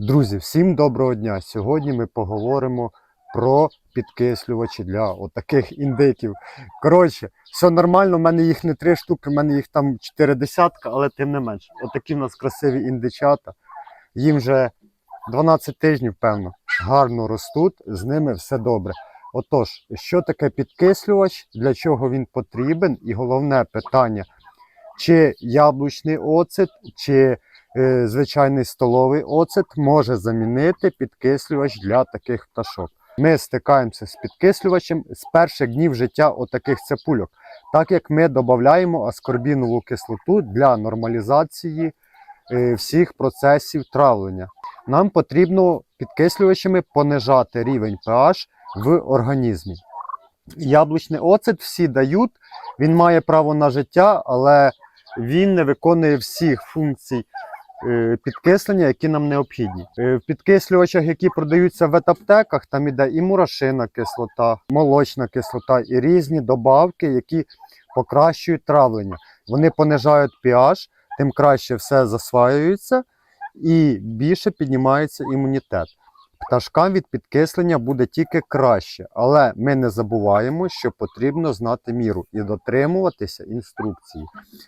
Друзі, всім доброго дня! Сьогодні ми поговоримо про підкислювачі для отаких індиків. Коротше, все нормально, в мене їх не три штуки, в мене їх там чотири десятка, але тим не менше. Отакі в нас красиві індичата. Їм вже 12 тижнів, певно, гарно ростуть, з ними все добре. Отож, що таке підкислювач, для чого він потрібен? І головне питання, чи яблучний оцет, чи звичайний столовий оцет може замінити підкислювач для таких пташок. Ми стикаємося з підкислювачем з перших днів життя отаких цепульок, так як ми додаємо аскорбінову кислоту для нормалізації е, всіх процесів травлення. Нам потрібно підкислювачами понижати рівень pH в організмі. Яблучний оцет всі дають, він має право на життя, але він не виконує всіх функцій е, підкислення, які нам необхідні. Е, В підкислювачах, які продаються в етаптеках, там іде і мурашина кислота, молочна кислота, і різні добавки, які покращують травлення. Вони понижають pH, тим краще все засваюється і більше піднімається імунітет. Пташкам від підкислення буде тільки краще, але ми не забуваємо, що потрібно знати міру і дотримуватися інструкції,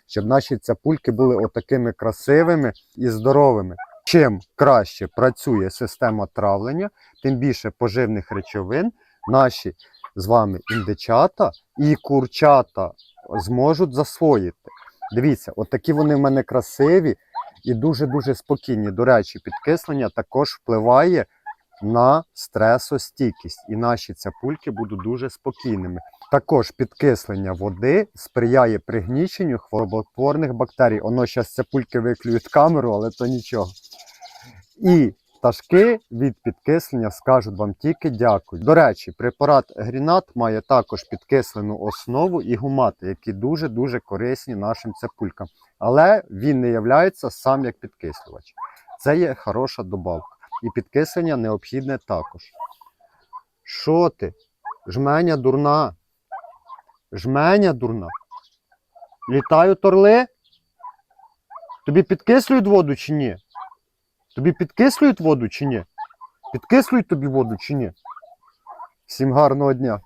щоб наші цапульки були отакими красивими і здоровими. Чим краще працює система травлення, тим більше поживних речовин наші з вами індичата і курчата зможуть засвоїти. Дивіться, отакі вони в мене красиві і дуже-дуже спокійні. До речі, підкислення також впливає на стресостійкість, і наші цапульки будуть дуже спокійними. Також підкислення води сприяє пригніченню хвороботворних бактерій. Оно зараз цапульки виклюють камеру, але то нічого. І пташки від підкислення скажуть вам тільки дякую. До речі, препарат Грінат має також підкислену основу і гумати, які дуже-дуже корисні нашим цапулькам. Але він не являється сам як підкислювач. Це є хороша добавка. І підкислення необхідне також. Що ти? Жменя дурна. Жменя дурна. Літають орли? Тобі підкислюють воду чи ні? Тобі підкислюють воду чи ні? Підкислюють тобі воду чи ні? Всім гарного дня!